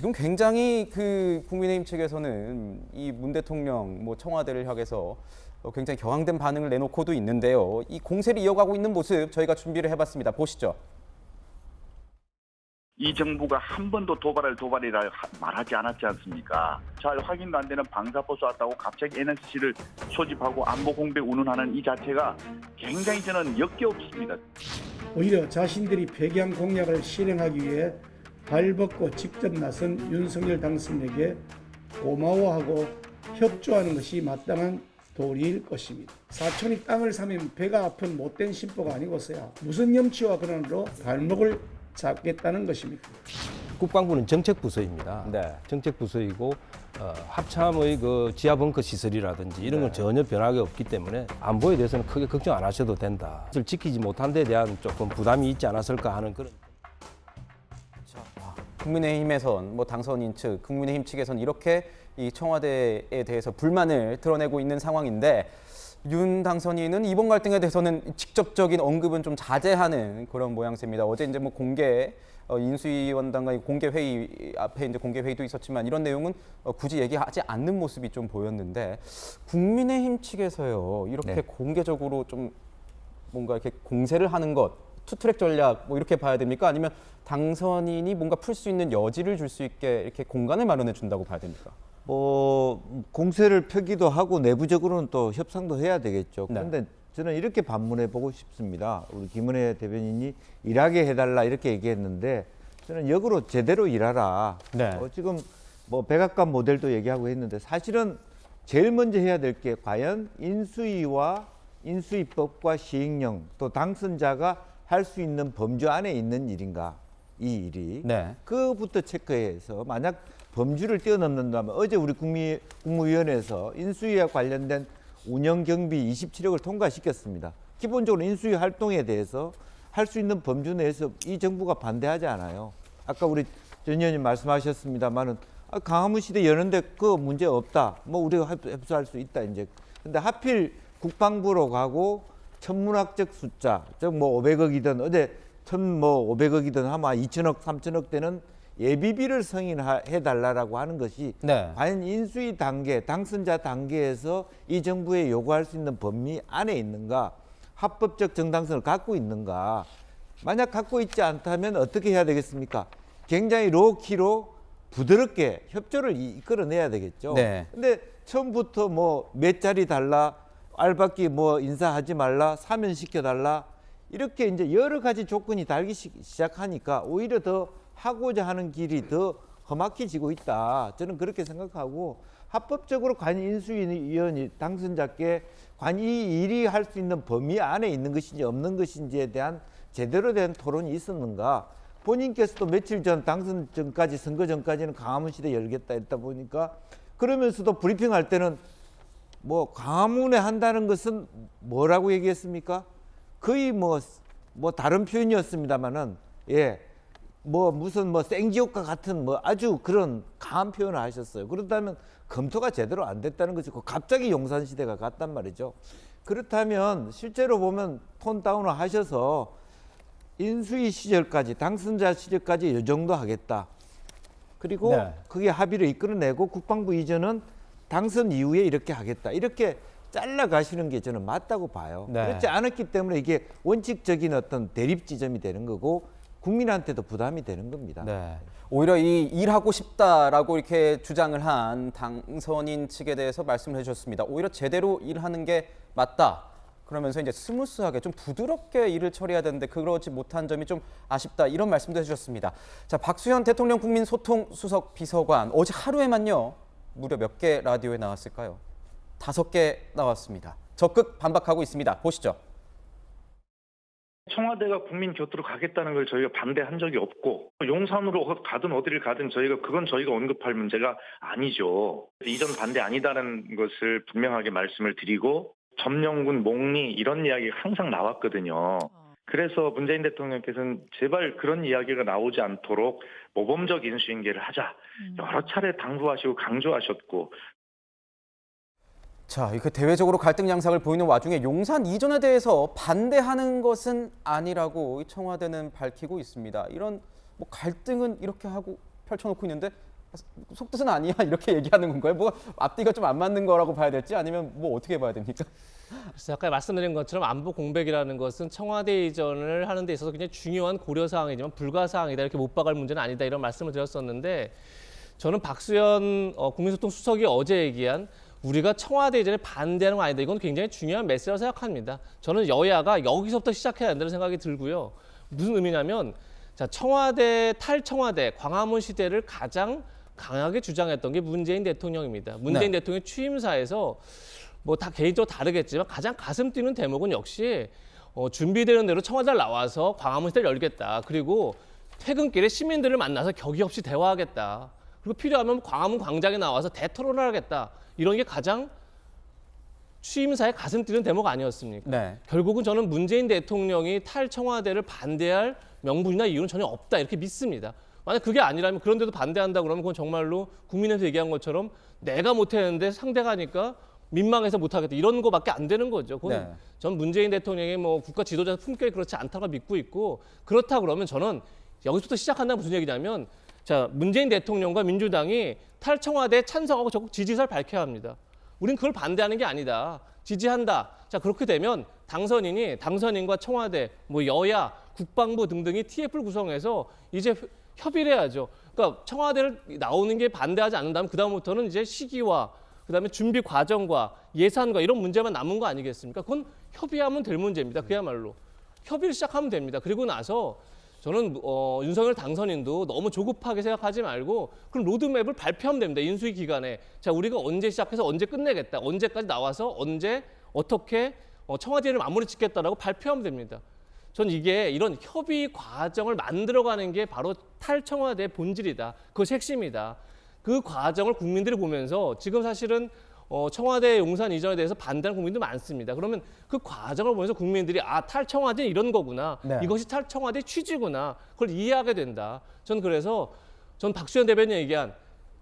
지금 굉장히 그 국민의힘 측에서는 이 문 대통령 뭐 청와대를 향해서 어, 굉장히 격앙된 반응을 내놓고도 있는데요. 이 공세를 이어가고 있는 모습 저희가 준비를 해봤습니다. 보시죠. 이 정부가 한 번도 도발을 도발이라 하- 말하지 않았지 않습니까? 잘 확인도 안 되는 방사포 쐈다고 갑자기 NSC를 소집하고 안보 공백 운운하는 이 자체가 굉장히 저는 역겹습니다. 오히려 자신들이 백양 공약을 실행하기 위해 발벗고 직접 나선 윤석열 당선에게 고마워하고 협조하는 것이 마땅한 도리일 것입니다. 사촌이 땅을 사면 배가 아픈 못된 심보가 아니고서야 무슨 염치와 근원으로 발목을 잡겠다는 것입니까? 국방부는 정책부서입니다. 네. 정책부서이고 어, 합참의 그 지하 벙커 시설이라든지 이런 건 전혀 변화가 없기 때문에 안보에 대해서는 크게 걱정 안 하셔도 된다. 지키지 못한 데 대한 조금 부담이 있지 않았을까 하는 그런 국민의힘에선 뭐 당선인 측, 국민의힘 측에선 이렇게 이 청와대에 대해서 불만을 드러내고 있는 상황인데 윤 당선인은 이번 갈등에 대해서는 직접적인 언급은 좀 자제하는 그런 모양새입니다. 어제 이제 뭐 공개 어, 인수위원장과 공개 회의 앞에 이제 공개 회의도 있었지만 이런 내용은 어, 굳이 얘기하지 않는 모습이 좀 보였는데 국민의힘 측에서요 이렇게 네. 공개적으로 좀 뭔가 이렇게 공세를 하는 것, 투트랙 전략 뭐 이렇게 봐야 됩니까? 아니면 당선인이 뭔가 풀 수 있는 여지를 줄 수 있게 이렇게 공간을 마련해 준다고 봐야 됩니까? 뭐 공세를 펴기도 하고 내부적으로는 또 협상도 해야 되겠죠. 네. 그런데 저는 이렇게 반문해 보고 싶습니다. 우리 김은혜 대변인이 일하게 해달라 이렇게 얘기했는데 저는 역으로 제대로 일하라. 네. 어, 지금 뭐 백악관 모델도 얘기하고 했는데 사실은 제일 먼저 해야 될 게 과연 인수위와 인수위법과 시행령 또 당선자가 할 수 있는 범주 안에 있는 일인가 이 일이 네. 그부터 체크해서 만약 범주를 뛰어넘는다면 어제 우리 국미, 국무위원회에서 인수위와 관련된 운영 경비 27억을 통과시켰습니다. 기본적으로 인수위 활동에 대해서 할 수 있는 범주 내에서 이 정부가 반대하지 않아요. 아까 우리 전 의원님 말씀하셨습니다만은 아, 강화문 시대 여는데 그 문제 없다. 뭐 우리가 협- 협조할 수 있다 이제. 근데 하필 국방부로 가고 천문학적 숫자, 즉 뭐 500억이든 어제 천뭐 500억이든 아마 2천억, 3천억 되는 예비비를 승인해 달라라고 하는 것이 네. 과연 인수위 단계, 당선자 단계에서 이 정부에 요구할 수 있는 범위 안에 있는가, 합법적 정당성을 갖고 있는가. 만약 갖고 있지 않다면 어떻게 해야 되겠습니까? 굉장히 로키로 부드럽게 협조를 이- 이끌어내야 되겠죠. 네. 근데 처음부터 뭐 몇 자리 달라, 알박기 뭐 인사하지 말라, 사면시켜 달라 이렇게 이제 여러 가지 조건이 달기 시- 시작하니까 오히려 더 하고자 하는 길이 더 험악해지고 있다. 저는 그렇게 생각하고 합법적으로 관 인수위원이 당선자께 관이 일이 할 수 있는 범위 안에 있는 것인지 없는 것인지에 대한 제대로 된 토론이 있었는가? 본인께서도 며칠 전 당선 전까지 선거 전까지는 강화문 시대 열겠다 했다 보니까 그러면서도 브리핑할 때는 뭐 강화문에 한다는 것은 뭐라고 얘기했습니까? 거의 뭐 뭐 다른 표현이었습니다만은 예. 뭐 무슨 뭐 생지옥과 같은 뭐 아주 그런 강한 표현을 하셨어요. 그렇다면 검토가 제대로 안 됐다는 것이고 갑자기 용산 시대가 갔단 말이죠. 그렇다면 실제로 보면 톤 다운을 하셔서 인수위 시절까지 당선자 시절까지 이 정도 하겠다. 그리고 네. 그게 합의를 이끌어내고 국방부 이전은 당선 이후에 이렇게 하겠다. 이렇게 잘라 가시는 게 저는 맞다고 봐요. 네. 그렇지 않았기 때문에 이게 원칙적인 어떤 대립 지점이 되는 거고 국민한테도 부담이 되는 겁니다. 네. 오히려 이 일하고 싶다라고 이렇게 주장을 한 당선인 측에 대해서 말씀을 해주셨습니다. 오히려 제대로 일하는 게 맞다. 그러면서 이제 스무스하게 좀 부드럽게 일을 처리해야 되는데 그러지 못한 점이 좀 아쉽다 이런 말씀도 해주셨습니다. 자 박수현 대통령 국민소통 수석 비서관 어제 하루에만요 무려 몇 개 라디오에 나왔을까요? 다섯 개 나왔습니다. 적극 반박하고 있습니다. 보시죠. 청와대가 국민 곁으로 가겠다는 걸 저희가 반대한 적이 없고 용산으로 가든 어디를 가든 저희가 그건 저희가 언급할 문제가 아니죠. 이전 반대 아니다라는 것을 분명하게 말씀을 드리고 점령군 목리 이런 이야기가 항상 나왔거든요. 그래서 문재인 대통령께서는 제발 그런 이야기가 나오지 않도록 모범적 인수인계를 하자. 여러 차례 당부하시고 강조하셨고. 자, 이렇게 대외적으로 갈등 양상을 보이는 와중에 용산 이전에 대해서 반대하는 것은 아니라고 이 청와대는 밝히고 있습니다. 이런 뭐 갈등은 이렇게 하고 펼쳐놓고 있는데 속뜻은 아니야 이렇게 얘기하는 건가요? 뭐 앞뒤가 좀 안 맞는 거라고 봐야 될지 아니면 뭐 어떻게 봐야 됩니까? 그래서 아까 말씀드린 것처럼 안보 공백이라는 것은 청와대 이전을 하는 데 있어서 굉장히 중요한 고려 사항이지만 불가 사항이다 이렇게 못 박을 문제는 아니다 이런 말씀을 드렸었는데 저는 박수현 어, 국민소통 수석이 어제 얘기한 우리가 청와대 이전에 반대하는 건 아니다. 이건 굉장히 중요한 메시지라고 생각합니다. 저는 여야가 여기서부터 시작해야 된다는 생각이 들고요. 무슨 의미냐면 자 청와대 탈청와대 광화문 시대를 가장 강하게 주장했던 게 문재인 대통령입니다. 문재인 네. 대통령 취임사에서 뭐 다 개인적으로 다르겠지만 가장 가슴 뛰는 대목은 역시 어, 준비되는 대로 청와대를 나와서 광화문 시대를 열겠다. 그리고 퇴근길에 시민들을 만나서 격이 없이 대화하겠다. 그리고 필요하면 광화문 광장에 나와서 대토론을 하겠다. 이런 게 가장 취임사에 가슴 뛰는 대목 아니었습니까? 네. 결국은 저는 문재인 대통령이 탈 청와대를 반대할 명분이나 이유는 전혀 없다 이렇게 믿습니다. 만약 그게 아니라면 그런데도 반대한다 그러면 그건 정말로 국민에서 얘기한 것처럼 내가 못했는데 상대가 하니까 민망해서 못하겠다 이런 거밖에 안 되는 거죠. 그건 네. 전 문재인 대통령의 뭐 국가 지도자 품격이 그렇지 않다고 믿고 있고 그렇다 그러면 저는 여기서부터 시작한다는 무슨 얘기냐면 자 문재인 대통령과 민주당이 탈청와대 찬성하고 적극 지지사를 밝혀야 합니다. 우린 그걸 반대하는 게 아니다. 지지한다. 자 그렇게 되면 당선인이 당선인과 청와대, 뭐 여야, 국방부 등등이 TF를 구성해서 이제 협의를 해야죠. 그러니까 청와대를 나오는 게 반대하지 않는다면 그 다음부터는 이제 시기와 그다음에 준비 과정과 예산과 이런 문제만 남은 거 아니겠습니까? 그건 협의하면 될 문제입니다. 그야말로 협의를 시작하면 됩니다. 그리고 나서 저는 어, 윤석열 당선인도 너무 조급하게 생각하지 말고 그럼 로드맵을 발표하면 됩니다. 인수위 기간에 자 우리가 언제 시작해서 언제 끝내겠다, 언제까지 나와서 언제 어떻게 어, 청와대를 마무리 짓겠다라고 발표하면 됩니다. 전 이게 이런 협의 과정을 만들어가는 게 바로 탈청와대의 본질이다. 그것이 핵심이다. 그 과정을 국민들이 보면서 지금 사실은 어, 청와대 용산 이전에 대해서 반대하는 국민도 많습니다. 그러면 그 과정을 보면서 국민들이 아 탈청와대 이런 거구나. 네. 이것이 탈청와대 취지구나. 그걸 이해하게 된다. 전 그래서 전 박수현 대변인 얘기한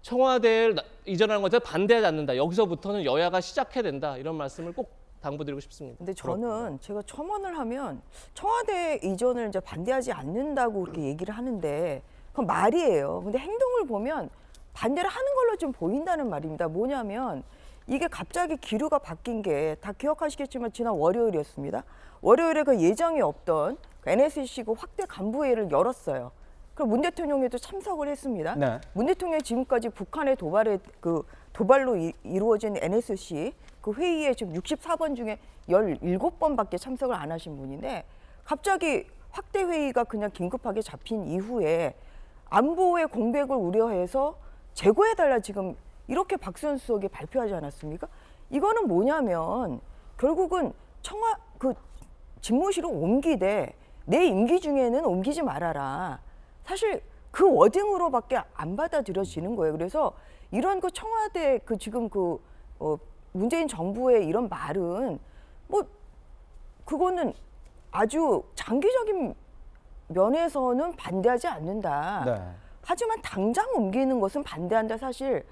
청와대를 나- 이전하는 것에 반대하지 않는다. 여기서부터는 여야가 시작해야 된다. 이런 말씀을 꼭 당부드리고 싶습니다. 근데 저는 제가 첨언을 하면 청와대 이전을 이제 반대하지 않는다고 그렇게 얘기를 하는데 그건 말이에요. 근데 행동을 보면 반대를 하는 걸로 좀 보인다는 말입니다. 뭐냐면 이게 갑자기 기류가 바뀐 게 다 기억하시겠지만 지난 월요일이었습니다. 월요일에 그 예정이 없던 그 NSC 그 확대 간부회의를 열었어요. 그럼 문 대통령에도 참석을 했습니다. 네. 문 대통령이 지금까지 북한의 도발에 그 도발로 이, 이루어진 NSC 그 회의에 지금 64번 중에 17번밖에 참석을 안 하신 분인데 갑자기 확대 회의가 그냥 긴급하게 잡힌 이후에 안보의 공백을 우려해서 재고해 달라 지금 이렇게 박수현 수석이 발표하지 않았습니까? 이거는 뭐냐면 결국은 청와 그 집무실을 옮기되 내 임기 중에는 옮기지 말아라. 사실 그 워딩으로밖에 안 받아들여지는 거예요. 그래서 이런 그 청와대 그 지금 그 어, 문재인 정부의 이런 말은 뭐 그거는 아주 장기적인 면에서는 반대하지 않는다. 네. 하지만 당장 옮기는 것은 반대한다. 사실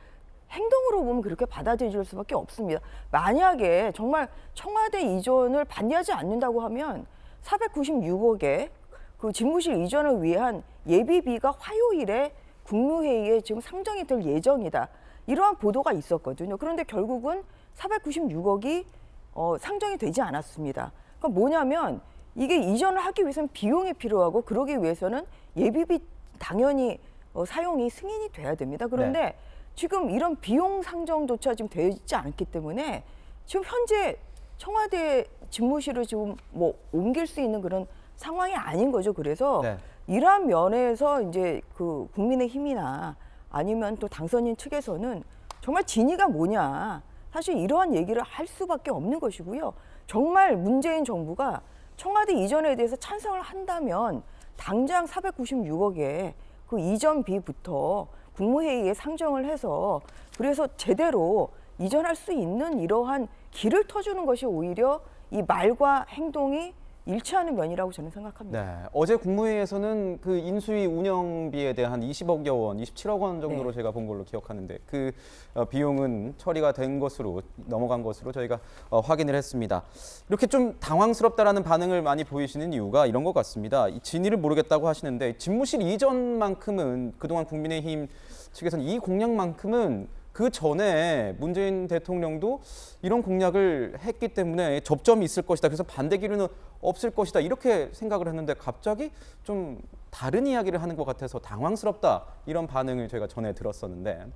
행동으로 보면 그렇게 받아들일 수밖에 없습니다. 만약에 정말 청와대 이전을 반대하지 않는다고 하면 496억의 그 집무실 이전을 위한 예비비가 화요일에 국무회의에 지금 상정이 될 예정이다. 이러한 보도가 있었거든요. 그런데 결국은 496억이 어, 상정이 되지 않았습니다. 그러니까 뭐냐면 이게 이전을 하기 위해서는 비용이 필요하고 그러기 위해서는 예비비 당연히 어, 사용이 승인이 돼야 됩니다. 그런데 지금 이런 비용 상정조차 지금 되지 않았기 때문에 지금 현재 청와대 집무실을 지금 뭐 옮길 수 있는 그런 상황이 아닌 거죠. 그래서 네. 이러한 면에서 이제 그 국민의 힘이나 아니면 또 당선인 측에서는 정말 진위가 뭐냐 사실 이러한 얘기를 할 수밖에 없는 것이고요. 정말 문재인 정부가 청와대 이전에 대해서 찬성을 한다면 당장 496억의 그 이전비부터 국무회의에 상정을 해서 그래서 제대로 이전할 수 있는 이러한 길을 터주는 것이 오히려 이 말과 행동이 일치하는 면이라고 저는 생각합니다. 네, 어제 국무회의에서는 그 인수위 운영비에 대한 20억여 원, 27억 원 정도로 네. 제가 본 걸로 기억하는데 그 어, 비용은 처리가 된 것으로 넘어간 것으로 저희가 어, 확인을 했습니다. 이렇게 좀 당황스럽다라는 반응을 많이 보이시는 이유가 이런 것 같습니다. 이 진위를 모르겠다고 하시는데 집무실 이전만큼은 그동안 국민의힘 측에서는 이 공약만큼은 그 전에 문재인 대통령도 이런 공약을 했기 때문에 접점이 있을 것이다. 그래서 반대 기류는 없을 것이다. 이렇게 생각을 했는데 갑자기 좀 다른 이야기를 하는 것 같아서 당황스럽다. 이런 반응을 저희가 전해 들었었는데